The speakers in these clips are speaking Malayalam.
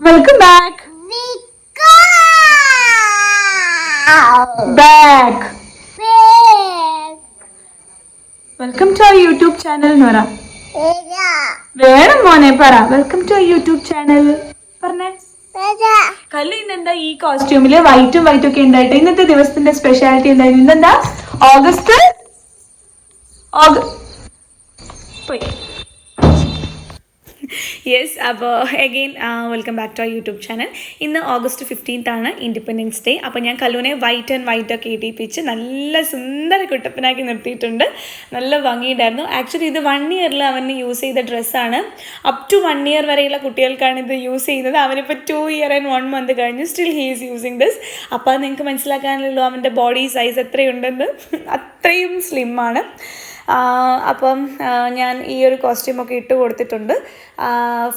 Welcome back back welcome to our YouTube channel എന്ന് പറ വേണം മോനെ പറ. Welcome to our YouTube channel പറഞ്ഞേ. കല്ല് ഇന്നെന്താ ഈ കോസ്റ്റ്യൂമിൽ വൈറ്റും വൈറ്റും ഒക്കെ ഉണ്ടായിട്ട്? ഇന്നത്തെ ദിവസത്തിന്റെ സ്പെഷ്യാലിറ്റി എന്തായിരുന്നു? ഇന്നെന്താ? ഓഗസ്റ്റ് ഓഗസ്റ്റ് പോയി. യെസ് അപ്പോൾ again welcome back to YouTube channel ഇന്ന് ഓഗസ്റ്റ് ഫിഫ്റ്റീൻത്ത് ആണ് ഇൻഡിപെൻഡൻസ് ഡേ അപ്പോൾ ഞാൻ കല്ലൂനെ വൈറ്റ് ആൻഡ് വൈറ്റ് ഒക്കെ ഇടിപ്പിച്ച് നല്ല സുന്ദര കുട്ടപ്പനാക്കി നിർത്തിയിട്ടുണ്ട്. നല്ല ഭംഗിയുണ്ടായിരുന്നു. ആക്ച്വലി ഇത് വൺ ഇയറിൽ അവന് യൂസ് ചെയ്ത ഡ്രസ്സാണ് അപ് ടു വൺ ഇയർ വരെയുള്ള കുട്ടികൾക്കാണ് ഇത് യൂസ് ചെയ്യുന്നത്. അവനിപ്പോൾ two year and one month കഴിഞ്ഞ് still he is using this അപ്പോൾ അത് നിങ്ങൾക്ക് മനസ്സിലാക്കാനുള്ളൂ അവന്റെ ബോഡി സൈസ് എത്രയുണ്ടെന്ന്. അത്രയും സ്ലിമ്മാണ് അപ്പം ഞാൻ ഈ ഒരു കോസ്റ്റ്യൂമൊക്കെ ഇട്ട് കൊടുത്തിട്ടുണ്ട്.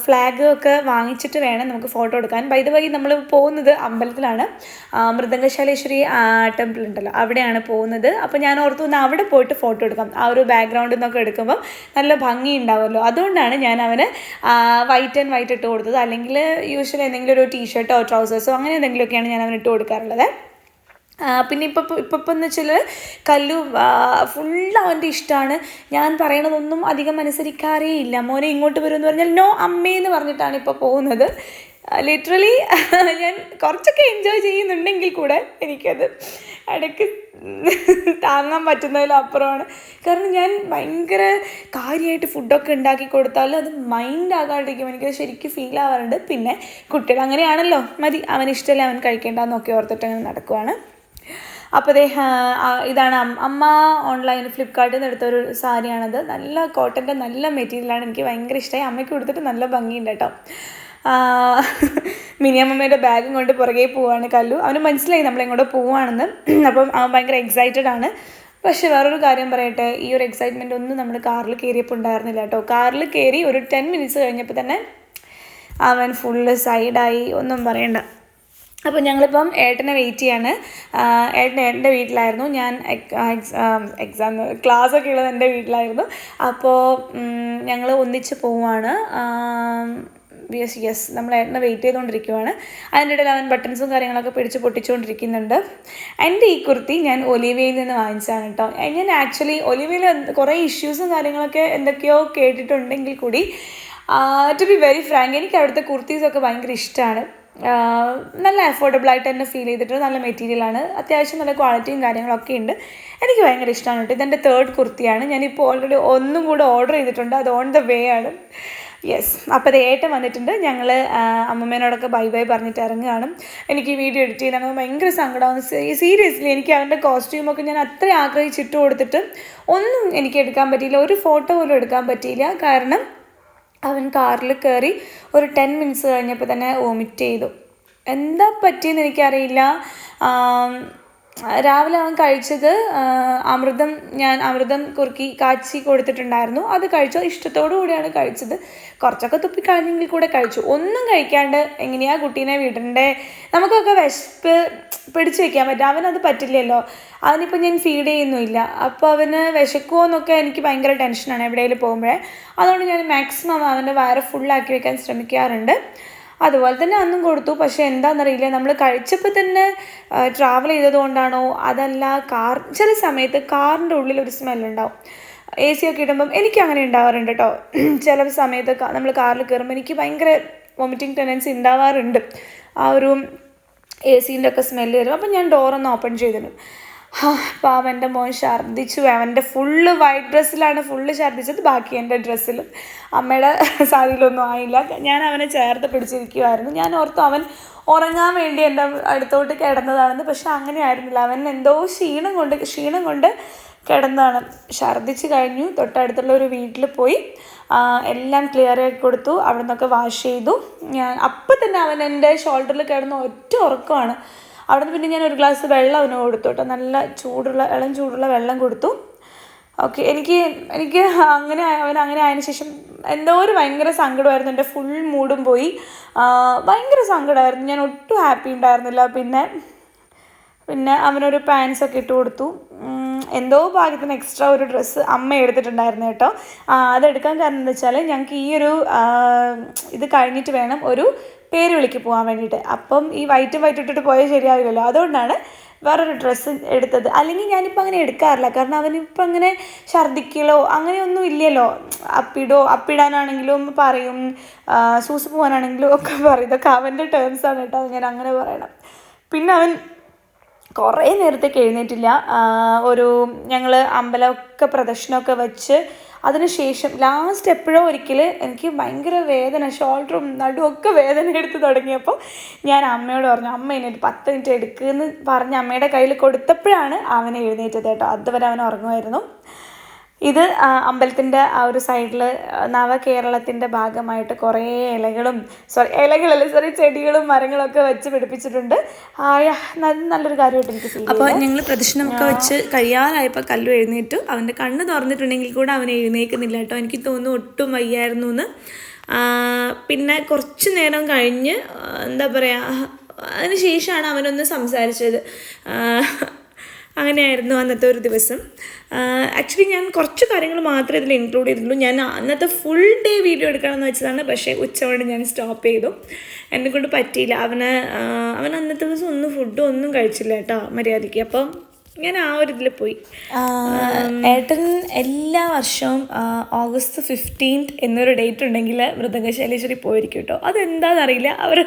ഫ്ലാഗ് ഒക്കെ വാങ്ങിച്ചിട്ട് വേണം നമുക്ക് ഫോട്ടോ എടുക്കാൻ. ബൈ ദ വൈ നമ്മൾ പോകുന്നത് അമ്പലത്തിലാണ്. മൃദംഗശാലേശ്വരി ടെമ്പിൾ ഉണ്ടല്ലോ. അവിടെയാണ് പോകുന്നത്. അപ്പോൾ ഞാൻ ഓർത്തു ഒന്ന് അവിടെ പോയിട്ട് ഫോട്ടോ എടുക്കാം. ആ ഒരു ബാക്ക്ഗ്രൗണ്ടിൽ നിന്നൊക്കെ എടുക്കുമ്പോൾ നല്ല ഭംഗി ഉണ്ടാവുമല്ലോ. അതുകൊണ്ടാണ് ഞാൻ അവന് വൈറ്റ് ആൻഡ് വൈറ്റ് ഇട്ട് കൊടുത്തത്. അല്ലെങ്കിൽ യൂഷ്വലി എന്തെങ്കിലും ഒരു ടീഷർട്ടോ ട്രൗസേഴ്സോ അങ്ങനെ എന്തെങ്കിലുമൊക്കെയാണ് ഞാൻ അവന് ഇട്ട് കൊടുക്കാറുള്ളത്. പിന്നെ ഇപ്പം ഇപ്പം ഇപ്പം എന്ന് വെച്ചാൽ കല്ലു ഫുൾ അവന്റെ ഇഷ്ടമാണ് ഞാൻ പറയണതൊന്നും അധികം അനുസരിക്കാറേ ഇല്ല. മോനെ ഇങ്ങോട്ട് വരുമെന്ന് പറഞ്ഞാൽ നോ അമ്മയെന്ന് പറഞ്ഞിട്ടാണ് ഇപ്പോൾ പോകുന്നത്. ലിറ്ററലി ഞാൻ കുറച്ചൊക്കെ എൻജോയ് ചെയ്യുന്നുണ്ടെങ്കിൽ കൂടെ എനിക്കത് ഇടയ്ക്ക് താങ്ങാൻ പറ്റുന്നതിലപ്പുറമാണ് കാരണം ഞാൻ ഭയങ്കര കാര്യമായിട്ട് ഫുഡൊക്കെ ഉണ്ടാക്കി കൊടുത്താലും അത് മൈൻഡ് ആകാണ്ടിരിക്കും. എനിക്കത് ശരിക്കും ഫീൽ ആവാറുണ്ട്. പിന്നെ കുട്ടികൾ അങ്ങനെയാണല്ലോ. മതി. അവൻ ഇഷ്ടമല്ല അവൻ കഴിക്കേണ്ടെന്നൊക്കെ ഓർത്തിട്ട് അങ്ങനെ നടക്കുവാണ്. അപ്പോൾ ആ, ഇതാണ് അമ്മ ഓൺലൈൻ ഫ്ലിപ്കാർട്ടിൽ നിന്ന് എടുത്ത ഒരു സാരിയാണത്. നല്ല കോട്ടന്റെ നല്ല മെറ്റീരിയലാണ് എനിക്ക് ഭയങ്കര ഇഷ്ടമായി അമ്മയ്ക്ക് കൊടുത്തിട്ട് നല്ല ഭംഗിയുണ്ട് കേട്ടോ. മിനിയമ്മയുടെ ബാഗും കൊണ്ട് പുറകെ പോവാണ് കല്ലു. അവന് മനസ്സിലായി നമ്മളെങ്ങോട്ട് പോവാണെന്ന്. അപ്പം അവൻ ഭയങ്കര എക്സൈറ്റഡ് ആണ്. പക്ഷേ വേറൊരു കാര്യം പറയട്ടെ. ഈ ഒരു എക്സൈറ്റ്മെന്റ് ഒന്നും നമ്മൾ കാറിൽ കയറിയപ്പോൾ ഉണ്ടായിരുന്നില്ല കേട്ടോ. കാറിൽ കയറി ഒരു ടെൻ മിനിറ്റ്സ് കഴിഞ്ഞപ്പോൾ തന്നെ അവൻ ഫുള്ള് സൈഡായി ഒന്നും പറയണ്ട. അപ്പോൾ ഞങ്ങളിപ്പം ഏട്ടനെ വെയിറ്റ് ചെയ്യാണ്. ഏട്ടൻ ഏട്ടന്റെ വീട്ടിലായിരുന്നു. ഞാൻ എക്സാം ക്ലാസ്സൊക്കെ ഉള്ളത് എന്റെ വീട്ടിലായിരുന്നു. അപ്പോൾ ഞങ്ങൾ ഒന്നിച്ച് പോവാണ്. യെസ് യെസ് നമ്മൾ ഏട്ടനെ വെയിറ്റ് ചെയ്തുകൊണ്ടിരിക്കുവാണ്. അതിന്റെ ഇടയിൽ അവൻ ബട്ടൺസും കാര്യങ്ങളൊക്കെ പിടിച്ച് പൊട്ടിച്ചുകൊണ്ടിരിക്കുന്നുണ്ട്. എന്റെ ഈ കുർത്തി ഞാൻ ഒലിവയിൽ നിന്ന് വാങ്ങിച്ചതാണ് കേട്ടോ. ഞാൻ ആക്ച്വലി ഒലിവയിൽ കുറേ ഇഷ്യൂസും കാര്യങ്ങളൊക്കെ എന്തൊക്കെയോ കേട്ടിട്ടുണ്ടെങ്കിൽ കൂടി ടു ബി വെരി ഫ്രാങ്ക് എനിക്ക് അവിടുത്തെ കുർത്തീസൊക്കെ ഭയങ്കര ഇഷ്ടമാണ്. നല്ല അഫോർഡബിൾ ആയിട്ട് തന്നെ ഫീൽ ചെയ്തിട്ട് നല്ല മെറ്റീരിയലാണ് അത്യാവശ്യം നല്ല ക്വാളിറ്റിയും കാര്യങ്ങളൊക്കെ ഉണ്ട്. എനിക്ക് ഭയങ്കര ഇഷ്ടമാണ് കേട്ടോ. ഇതെന്റെ തേർഡ് കുർത്തിയാണ്. ഞാനിപ്പോൾ ഓൾറെഡി ഒന്നും കൂടെ ഓർഡർ ചെയ്തിട്ടുണ്ട്. അത് ഓൺ ദ വേ ആണ്. യെസ് അപ്പോൾ അത് ഏട്ടൻ വന്നിട്ടുണ്ട്. ഞങ്ങൾ അമ്മമ്മേനോടൊക്കെ ബൈ ബൈ പറഞ്ഞിട്ട് ഇറങ്ങുകയാണ്. എനിക്ക് ഈ വീഡിയോ എഡിറ്റ് ചെയ്യണം ഭയങ്കര സങ്കടമാണ് സീരിയസ്ലി എനിക്ക് അവന്റെ കോസ്റ്റ്യൂമൊക്കെ ഞാൻ അത്ര ആഗ്രഹിച്ചിട്ട് കൊടുത്തിട്ട് ഒന്നും എനിക്ക് എടുക്കാൻ പറ്റിയില്ല. ഒരു ഫോട്ടോ പോലും എടുക്കാൻ പറ്റിയില്ല. കാരണം അവൻ കാറിൽ കയറി ഒരു ടെൻ മിനിറ്റ്സ് കഴിഞ്ഞപ്പോൾ തന്നെ വോമിറ്റ് ചെയ്തു. എന്താ പറ്റിയെന്ന് എനിക്കറിയില്ല. രാവിലെ അവൻ കഴിച്ചത് അമൃതം ഞാൻ അമൃതം കുറുക്കി കാച്ചി കൊടുത്തിട്ടുണ്ടായിരുന്നു. അത് കഴിച്ചു? ഇഷ്ടത്തോടു കൂടിയാണ് കഴിച്ചത്. കുറച്ചൊക്കെ തുപ്പി കഴിഞ്ഞെങ്കിൽ കൂടെ കഴിച്ചു. ഒന്നും കഴിക്കാണ്ട് എങ്ങനെയാ കുട്ടീനെ വിടണ്ടേ? നമുക്കൊക്കെ വിശപ്പ് പിടിച്ചു വെക്കാൻ പറ്റും. അവനത് പറ്റില്ലല്ലോ. അവനിപ്പോൾ ഞാൻ ഫീഡ് ചെയ്യുന്നുമില്ല. അപ്പോൾ അവന് വിശക്കുമോ എന്നൊക്കെ എനിക്ക് ഭയങ്കര ടെൻഷനാണ് എവിടെയെങ്കിലും പോകുമ്പോഴേ. അതുകൊണ്ട് ഞാൻ മാക്സിമം അവന്റെ വയറ് ഫുള്ളാക്കി വെക്കാൻ ശ്രമിക്കാറുണ്ട്. അതുപോലെ തന്നെ അന്നും കൊടുത്തു. പക്ഷേ എന്താണെന്നറിയില്ല നമ്മൾ കഴിച്ചപ്പോൾ തന്നെ ട്രാവൽ ചെയ്തതുകൊണ്ടാണോ അതല്ല കാർ ചില സമയത്ത് കാറിന്റെ ഉള്ളിൽ ഒരു സ്മെല്ലുണ്ടാവും എ സി ഒക്കെ ഇടുമ്പം എനിക്ക് അങ്ങനെ ഉണ്ടാവാറുണ്ട് കേട്ടോ ചില സമയത്ത് നമ്മൾ കാറിൽ കയറുമ്പോൾ എനിക്ക് ഭയങ്കര വോമിറ്റിംഗ് ടെൻഡൻസി ഉണ്ടാവാറുണ്ട്. ആ ഒരു എ സീന്റെ ഒക്കെ സ്മെല്ല് വരും. അപ്പം ഞാൻ ഡോറൊന്ന് ഓപ്പൺ ചെയ്തിടും. അപ്പോൾ എന്റെ മോൻ ഛർദ്ദിച്ചു. അവന്റെ ഫുള്ള് വൈറ്റ് ഡ്രസ്സിലാണ് ഫുള്ള് ഛർദ്ദിച്ചത്. ബാക്കി എന്റെ ഡ്രസ്സിലും അമ്മയുടെ സാരിയിലൊന്നും ആയില്ല. ഞാൻ അവനെ ചേർത്ത് പിടിച്ചിരിക്കുമായിരുന്നു ഞാൻ ഓർത്തു അവൻ ഉറങ്ങാൻ വേണ്ടി എന്റെ അടുത്തോട്ട് കിടന്നതാണെന്ന്. പക്ഷെ അങ്ങനെ ആയിരുന്നില്ല അവൻ എന്തോ ക്ഷീണം കൊണ്ട് ക്ഷീണം കൊണ്ട് കിടന്നതാണ്. ഛർദ്ദിച്ച് കഴിഞ്ഞു. തൊട്ടടുത്തുള്ള ഒരു വീട്ടിൽ പോയി. എല്ലാം ക്ലിയർ ആക്കി കൊടുത്തു. അവിടെ നിന്നൊക്കെ വാഷ് ചെയ്തു. ഞാൻ അപ്പം തന്നെ അവൻ എന്റെ ഷോൾഡറിൽ കിടന്ന് ഒറ്റ ഉറക്കമാണ്. അവിടെ നിന്ന് പിന്നെ ഞാൻ ഒരു ഗ്ലാസ് വെള്ളം അവന് കൊടുത്തു കേട്ടോ. നല്ല ചൂടുള്ള ഇളം ചൂടുള്ള വെള്ളം കൊടുത്തു. ഓക്കെ എനിക്ക് എനിക്ക് അങ്ങനെ അവൻ അങ്ങനെ ആയതിനു ശേഷം എന്തോ ഒരു ഭയങ്കര സങ്കടമായിരുന്നു. എന്റെ ഫുൾ മൂഡും പോയി. ഭയങ്കര സങ്കടമായിരുന്നു. ഞാൻ ഒട്ടും ഹാപ്പി ഉണ്ടായിരുന്നില്ല. പിന്നെ പിന്നെ അവനൊരു പാൻസ് ഒക്കെ ഇട്ട് കൊടുത്തു. എന്തോ ഭാഗ്യത്തിന് എക്സ്ട്രാ ഒരു ഡ്രസ്സ് അമ്മ എടുത്തിട്ടുണ്ടായിരുന്നു കേട്ടോ. അതെടുക്കാൻ കാരണം എന്താ വെച്ചാൽ ഞങ്ങൾക്ക് ഈ ഒരു ഇത് കഴിഞ്ഞിട്ട് വേണം ഒരു പേര് വിളിക്ക് പോകാൻ വേണ്ടിയിട്ട്. അപ്പം ഈ വൈറ്റും വൈറ്റ് ഇട്ടിട്ട് പോയാൽ ശരിയാവില്ലല്ലോ. അതുകൊണ്ടാണ് വേറൊരു ഡ്രസ്സ് എടുത്തത്. അല്ലെങ്കിൽ ഞാനിപ്പോൾ അങ്ങനെ എടുക്കാറില്ല. കാരണം അവനിപ്പോൾ അങ്ങനെ ഛർദ്ദിക്കലോ അങ്ങനെയൊന്നും ഇല്ലല്ലോ. അപ്പിടോ അപ്പിടാനാണെങ്കിലും പറയും. സൂസ് പോകാനാണെങ്കിലും ഒക്കെ പറയും. ഇതൊക്കെ അവന്റെ ആണ് കേട്ടോ. ഞാൻ അങ്ങനെ പറയണം. പിന്നെ അവൻ കുറേ നേരത്തേക്ക് എഴുന്നേറ്റില്ല. ഒരു ഞങ്ങൾ അമ്പലമൊക്കെ പ്രദക്ഷിണമൊക്കെ വെച്ച് അതിനുശേഷം ലാസ്റ്റ് എപ്പോഴോ ഒരിക്കൽ എനിക്ക് ഭയങ്കര വേദന ഷോൾഡറും നടുവും ഒക്കെ വേദന എടുത്ത് തുടങ്ങിയപ്പോൾ ഞാൻ അമ്മയോട് പറഞ്ഞു അമ്മ ഇനി ഒരു പത്ത് മിനിറ്റ് എടുക്കുമെന്ന് പറഞ്ഞ് അമ്മയുടെ കയ്യിൽ കൊടുത്തപ്പോഴാണ് അവനെ എഴുന്നേറ്റത് കേട്ടോ. അതുവരെ അവൻ ഉറങ്ങുമായിരുന്നു. ഇത് അമ്പലത്തിന്റെ ആ ഒരു സൈഡിൽ നവകേരളത്തിന്റെ ഭാഗമായിട്ട് കുറേ ഇലകളും സോറി ഇലകളല്ല സോറി ചെടികളും മരങ്ങളും ഒക്കെ വെച്ച് പിടിപ്പിച്ചിട്ടുണ്ട്. നല്ലൊരു കാര്യമായിട്ട് എനിക്ക് അപ്പോൾ ഞങ്ങൾ പ്രദക്ഷിണമൊക്കെ വെച്ച് കഴിയാറായപ്പോൾ കല്ലു എഴുന്നേറ്റു. അവന്റെ കണ്ണ് തുറന്നിട്ടുണ്ടെങ്കിൽ കൂടെ അവൻ എഴുന്നേൽക്കുന്നില്ല കേട്ടോ. എനിക്ക് തോന്നുന്നു ഒട്ടും വയ്യായിരുന്നു എന്ന്. പിന്നെ കുറച്ച് നേരം കഴിഞ്ഞ് എന്താ പറയുക അതിന് ശേഷമാണ് അവനൊന്ന് സംസാരിച്ചത്. അങ്ങനെയായിരുന്നു അന്നത്തെ ഒരു ദിവസം. ആക്ച്വലി ഞാൻ കുറച്ച് കാര്യങ്ങൾ മാത്രമേ ഇതിൽ ഇൻക്ലൂഡ് ചെയ്തിട്ടുള്ളൂ. ഞാൻ അന്നത്തെ ഫുൾ ഡേ വീഡിയോ എടുക്കണമെന്ന് വെച്ചതാണ്. പക്ഷേ ഉച്ചകൊണ്ട് ഞാൻ സ്റ്റോപ്പ് ചെയ്തു. എന്നെ കൊണ്ട് പറ്റിയില്ല. അവന് അവൻ അന്നത്തെ ദിവസം ഒന്നും ഫുഡും ഒന്നും കഴിച്ചില്ല കേട്ടോ മര്യാദയ്ക്ക്. അപ്പം ഞാൻ ആ ഒരു ഇതിൽ പോയി. ഏട്ടൻ എല്ലാ വർഷവും ഓഗസ്റ്റ് ഫിഫ്റ്റീൻത്ത് എന്നൊരു ഡേറ്റ് ഉണ്ടെങ്കിൽ മൃദംഗശൈലേശ്വരി പോയിരിക്കും കേട്ടോ. അതെന്താണെന്നറിയില്ല അവർ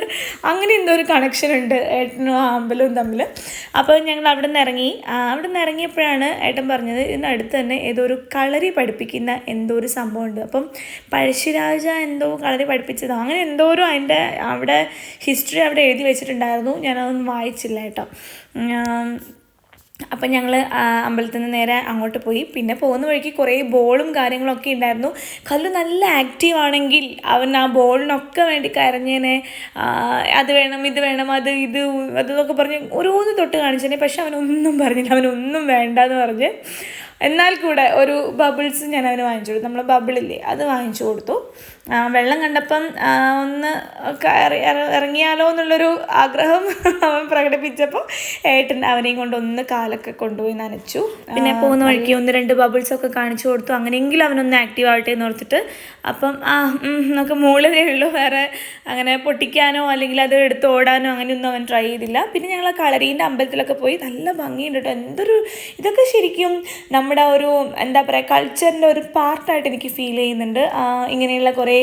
അങ്ങനെ എന്തോ ഒരു കണക്ഷൻ ഉണ്ട് ഏട്ടനും ആ അമ്പലവും തമ്മിൽ അപ്പോൾ ഞങ്ങൾ അവിടെ നിന്ന് ഇറങ്ങി. അവിടെ നിന്ന് ഇറങ്ങിയപ്പോഴാണ് ഏട്ടൻ പറഞ്ഞത് ഇതിനടുത്ത് തന്നെ ഏതോ ഒരു കളരി പഠിപ്പിക്കുന്ന എന്തോ ഒരു സംഭവമുണ്ട് അപ്പം പഴശ്ശിരാജ എന്തോ കളരി പഠിപ്പിച്ചതോ. അങ്ങനെ എന്തോ ഒരു അതിന്റെ അവിടെ ഹിസ്റ്ററി അവിടെ എഴുതി വെച്ചിട്ടുണ്ടായിരുന്നു. ഞാനതൊന്നും വായിച്ചില്ല കേട്ടോ. അപ്പം ഞങ്ങൾ അമ്പലത്തിൽ നിന്ന് നേരെ അങ്ങോട്ട് പോയി. പിന്നെ പോകുന്ന വഴിക്ക് കുറേ ബോളും കാര്യങ്ങളൊക്കെ ഉണ്ടായിരുന്നു. കല്ലു നല്ല ആക്റ്റീവ് ആണെങ്കിൽ അവൻ ആ ബോളിനൊക്കെ വേണ്ടി കരഞ്ഞേനെ. അത് വേണം ഇത് വേണം അത് ഇത് അതൊക്കെ പറഞ്ഞ് ഓരോന്ന് തൊട്ട് കാണിച്ചേനെ. പക്ഷെ അവനൊന്നും പറഞ്ഞില്ല. അവനൊന്നും വേണ്ട എന്ന് പറഞ്ഞ് എന്നാൽ കൂടെ ഒരു ബബിൾസ് ഞാൻ അവന് വാങ്ങിച്ചു കൊടുത്തു. നമ്മൾ ബബിളില്ലേ അത് വാങ്ങിച്ചു കൊടുത്തു. വെള്ളം കണ്ടപ്പം ഒന്ന് കയറി ഇറ- ഇറങ്ങിയാലോ എന്നുള്ളൊരു ആഗ്രഹം അവൻ പ്രകടിപ്പിച്ചപ്പോൾ ഏട്ടൻ അവനെയും കൊണ്ട് ഒന്ന് കാലൊക്കെ കൊണ്ടുപോയി നനച്ചു. പിന്നെ പോകുന്ന വഴിക്ക് ഒന്ന് രണ്ട് ബബിൾസ് ഒക്കെ കാണിച്ചു കൊടുത്തു. അങ്ങനെയെങ്കിലും അവനൊന്ന് ആക്റ്റീവ് ആവട്ടെ എന്ന് ഓർത്തിട്ട് അപ്പം ആ നമുക്ക് മൂളതേ ഉള്ളൂ. വേറെ അങ്ങനെ പൊട്ടിക്കാനോ അല്ലെങ്കിൽ അത് എടുത്ത് ഓടാനോ അങ്ങനെയൊന്നും അവൻ ട്രൈ ചെയ്തില്ല. പിന്നെ ഞങ്ങൾ ആ കളരീന്റെ അമ്പലത്തിലൊക്കെ പോയി നല്ല ഭംഗിയുണ്ട് കേട്ടോ. എന്തൊരു ഇതൊക്കെ ശരിക്കും നമ്മുടെ ഒരു എന്താ പറയുക കൾച്ചറിന്റെ ഒരു പാർട്ടായിട്ട് എനിക്ക് ഫീൽ ചെയ്യുന്നുണ്ട്. ഇങ്ങനെയുള്ള കുറേ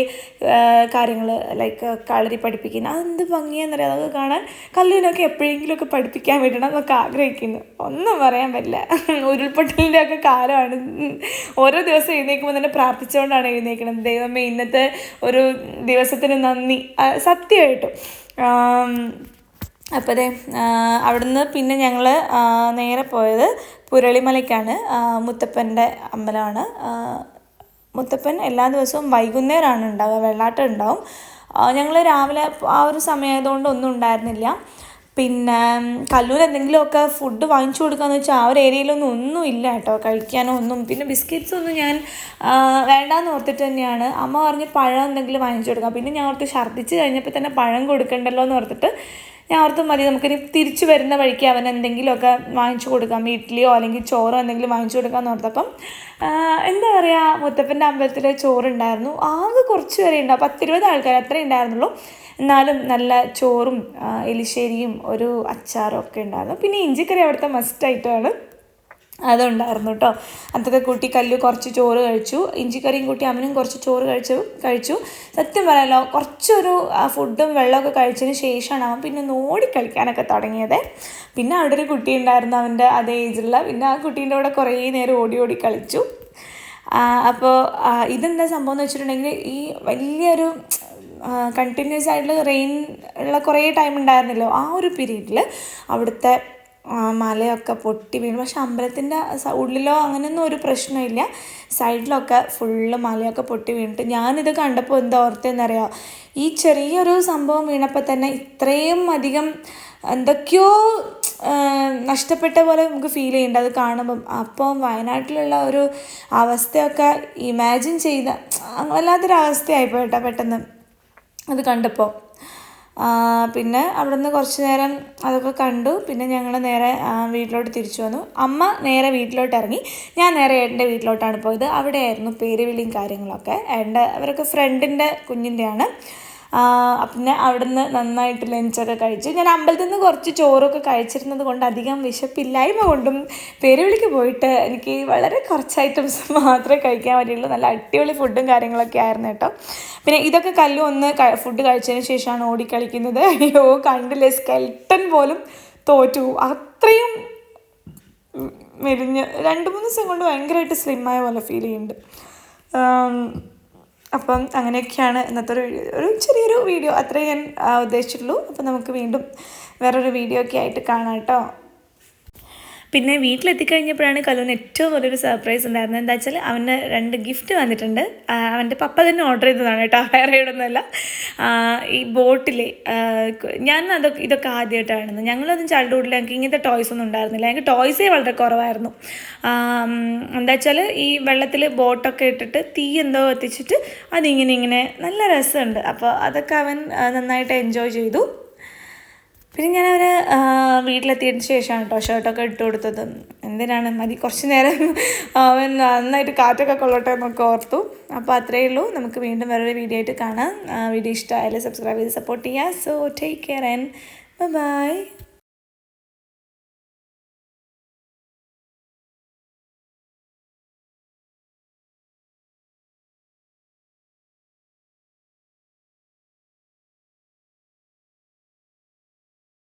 കാര്യങ്ങൾ ലൈക്ക് കളരി പഠിപ്പിക്കുന്ന അതെന്ത് ഭംഗിയാണെന്നറിയാം അതൊക്കെ കാണാൻ കല്ലിനൊക്കെ എപ്പോഴെങ്കിലുമൊക്കെ പഠിപ്പിക്കാൻ വിടണം എന്നൊക്കെ ആഗ്രഹിക്കുന്നു. ഒന്നും പറയാൻ പറ്റില്ല. ഉരുൾപൊട്ടലിന്റെ ഒക്കെ കാലമാണ്. ഓരോ ദിവസം എഴുന്നേൽക്കുമ്പോൾ തന്നെ പ്രാർത്ഥിച്ചുകൊണ്ടാണ് എഴുന്നേൽക്കുന്നത്. ദൈവമേ ഇന്നത്തെ ഒരു ദിവസത്തിന് നന്ദി. സത്യമായിട്ടും. അതെ അവിടുന്ന് പിന്നെ ഞങ്ങൾ നേരെ പോയത് പുരളിമലയ്ക്കാണ് മുത്തപ്പന്റെ അമ്പലമാണ്. മുത്തപ്പൻ എല്ലാ ദിവസവും വൈകുന്നേരമാണ് ഉണ്ടാവുക വെള്ളാട്ടം ഉണ്ടാവും. ഞങ്ങൾ രാവിലെ ആ ഒരു സമയമായതുകൊണ്ട് ഒന്നും ഉണ്ടായിരുന്നില്ല. പിന്നെ കല്ലൂർ എന്തെങ്കിലുമൊക്കെ ഫുഡ് വാങ്ങിച്ചു കൊടുക്കാന്ന് വെച്ചാൽ ആ ഒരു ഏരിയയിലൊന്നും ഒന്നും ഇല്ല കേട്ടോ കഴിക്കാനോ ഒന്നും. പിന്നെ ബിസ്ക്കറ്റ്സ് ഒന്നും ഞാൻ വേണ്ടാന്ന് ഓർത്തിട്ട് തന്നെയാണ്. അമ്മ പറഞ്ഞ് പഴം എന്തെങ്കിലും വാങ്ങിച്ചു കൊടുക്കാം. പിന്നെ ഞാൻ ഓർത്ത് ഛർദ്ദിച്ച് കഴിഞ്ഞപ്പോൾ തന്നെ പഴം കൊടുക്കണ്ടല്ലോ എന്ന് ഓർത്തിട്ട് ഞാൻ ഓർത്ത് മതി നമുക്കിനി തിരിച്ചു വരുന്ന വഴിക്ക് അവൻ എന്തെങ്കിലുമൊക്കെ വാങ്ങിച്ചു കൊടുക്കാം. ഇഡ്ഡലിയോ അല്ലെങ്കിൽ ചോറോ എന്തെങ്കിലും വാങ്ങിച്ചു കൊടുക്കാമെന്ന് ഓർത്തപ്പം എന്താ പറയുക മുത്തപ്പന്റെ അമ്പലത്തിൽ ചോറുണ്ടായിരുന്നു. ആകെ കുറച്ച് വരെ ഉണ്ടാവും പത്തിരുപത് ആൾക്കാർ അത്രേ ഉണ്ടായിരുന്നുള്ളൂ. എന്നാലും നല്ല ചോറും എലിശ്ശേരിയും ഒരു അച്ചാറും ഒക്കെ ഉണ്ടായിരുന്നു. പിന്നെ ഇഞ്ചിക്കറി അവിടുത്തെ മസ്റ്റായിട്ടാണ് അതുണ്ടായിരുന്നു കേട്ടോ അതൊക്കെ കൂട്ടി കല്ല് കുറച്ച് ചോറ് കഴിച്ചു. ഇഞ്ചിക്കറിയും കൂട്ടി അവനും കുറച്ച് ചോറ് കഴിച്ചു കഴിച്ചു. സത്യം പറയാലോ കുറച്ചൊരു ഫുഡും വെള്ളമൊക്കെ കഴിച്ചതിന് ശേഷമാണ് അവൻ പിന്നെ നോടി കളിക്കാനൊക്കെ തുടങ്ങിയത്. പിന്നെ അവിടെ ഒരു കുട്ടി ഉണ്ടായിരുന്നു അവന്റെ അതേ ഏജിലുള്ള പിന്നെ ആ കുട്ടീന്റെ കൂടെ കുറേ നേരം ഓടി ഓടി കളിച്ചു. അപ്പോൾ ഇതെന്താ സംഭവം എന്ന് വെച്ചിട്ടുണ്ടെങ്കിൽ ഈ വലിയൊരു കണ്ടിന്യൂസ് ആയിട്ടുള്ള റെയിൻ ഉള്ള കുറേ ടൈം ഉണ്ടായിരുന്നല്ലോ ആ ഒരു പീരീഡിൽ അവിടുത്തെ മലയൊക്കെ പൊട്ടി വീണു. പക്ഷെ അമ്പലത്തിന്റെ ഉള്ളിലോ അങ്ങനെയൊന്നും ഒരു പ്രശ്നമില്ല. സൈഡിലൊക്കെ ഫുള്ള് മലയൊക്കെ പൊട്ടി വീണിട്ട് ഞാനിത് കണ്ടപ്പോൾ എന്താ ഓർത്തെന്നറിയാം ഈ ചെറിയൊരു സംഭവം വീണപ്പോൾ തന്നെ ഇത്രയും അധികം എന്തൊക്കെയോ നഷ്ടപ്പെട്ട പോലെ നമുക്ക് ഫീൽ ചെയ്യുന്നുണ്ട്. അത് കാണുമ്പം അപ്പോൾ വയനാട്ടിലുള്ള ഒരു അവസ്ഥയൊക്കെ ഇമാജിൻ ചെയ്ത വല്ലാത്തൊരു അവസ്ഥയായി പെട്ടെന്ന്. അത് കണ്ടപ്പോൾ. ആ, അവിടെ നിന്ന് കുറച്ച് നേരം അതൊക്കെ കണ്ടു. പിന്നെ ഞങ്ങൾ നേരെ വീട്ടിലോട്ട് തിരിച്ചു വന്നു. അമ്മ നേരെ വീട്ടിലോട്ട് ഇറങ്ങി ഞാൻ നേരെ ഏട്ടന്റെ വീട്ടിലോട്ടാണ് പോയത്. അവിടെയായിരുന്നു പേര് വിളിയും കാര്യങ്ങളൊക്കെ. ഏട്ടന്റെ അവരൊക്കെ ഫ്രണ്ടിന്റെ കുഞ്ഞിന്റെയാണ്. പിന്നെ അവിടുന്ന് നന്നായിട്ട് ലഞ്ചൊക്കെ കഴിച്ചു. ഞാൻ അമ്പലത്തിൽ നിന്ന് കുറച്ച് ചോറൊക്കെ കഴിച്ചിരുന്നത് കൊണ്ട് അധികം വിശപ്പില്ലായ്മ കൊണ്ടും പെരുവിളിക്ക് പോയിട്ട് എനിക്ക് വളരെ കുറച്ച് ഐറ്റംസ് മാത്രമേ കഴിക്കാൻ പറ്റുള്ളൂ നല്ല അടിപൊളി ഫുഡും കാര്യങ്ങളൊക്കെ ആയിരുന്നു കേട്ടോ. പിന്നെ ഇതൊക്കെ കല്ലു ഒന്ന് ഫുഡ് കഴിച്ചതിന് ശേഷമാണ് ഓടിക്കളിക്കുന്നത് അയ്യോ കണ്ടില്ലേ? സ്കെൽട്ടൻ പോലും തോറ്റു. അത്രയും മെലിഞ്ഞ്. രണ്ട് മൂന്ന് ദിവസം കൊണ്ട് ഭയങ്കരമായിട്ട് സ്ലിമ്മായ പോലെ ഫീൽ ചെയ്യുന്നുണ്ട്. അപ്പം അങ്ങനെയൊക്കെയാണ് ഇന്നത്തെ ഒരു ഒരു ചെറിയൊരു വീഡിയോ. അത്രേ ഞാൻ ഉദ്ദേശിച്ചിട്ടുള്ളൂ. അപ്പം നമുക്ക് വീണ്ടും വേറൊരു വീഡിയോ ഒക്കെ ആയിട്ട് കാണാം കേട്ടോ. പിന്നെ വീട്ടിലെത്തിക്കഴിഞ്ഞപ്പോഴാണ് കലൂന് ഏറ്റവും വലിയൊരു സർപ്രൈസ് ഉണ്ടായിരുന്നത്. എന്താ വെച്ചാൽ അവന് രണ്ട് ഗിഫ്റ്റ് വന്നിട്ടുണ്ട്. അവന്റെ പപ്പ തന്നെ ഓർഡർ ചെയ്തതാണ് കേട്ടോ. വേറെ ഇവിടെയൊന്നുമല്ല ഈ ബോട്ടിൽ ഞാൻ അതൊക്കെ ഇതൊക്കെ ആദ്യമായിട്ടാണ്. ഞങ്ങളൊന്നും ചൈൽഡ്ഹുഡിൽ ഞങ്ങൾക്ക് ഇങ്ങനത്തെ ടോയ്സ് ഒന്നും ഉണ്ടായിരുന്നില്ല. ഞങ്ങൾക്ക് ടോയ്സേ വളരെ കുറവായിരുന്നു. എന്താ വെച്ചാൽ ഈ വെള്ളത്തിൽ ബോട്ടൊക്കെ ഇട്ടിട്ട് തീ എന്തോ എത്തിച്ചിട്ട് അതിങ്ങനെ ഇങ്ങനെ നല്ല രസമുണ്ട്. അപ്പോൾ അതൊക്കെ അവൻ നന്നായിട്ട് എൻജോയ് ചെയ്തു. പിന്നെ ഞാൻ അവർ വീട്ടിലെത്തിയതിന് ശേഷമാണ് കേട്ടോ ഷർട്ടൊക്കെ ഇട്ട് കൊടുത്തത്. എന്തിനാണ്? മതി കുറച്ച് നേരം അവൻ നന്നായിട്ട് കാറ്റൊക്കെ കൊള്ളട്ടെ എന്നൊക്കെ ഓർത്തു. അപ്പോൾ അത്രയേ ഉള്ളൂ. നമുക്ക് വീണ്ടും വേറൊരു വീഡിയോ ആയിട്ട് കാണാം. വീഡിയോ ഇഷ്ടമായാലും സബ്സ്ക്രൈബ് ചെയ്ത് സപ്പോർട്ട് ചെയ്യുക so take care and bye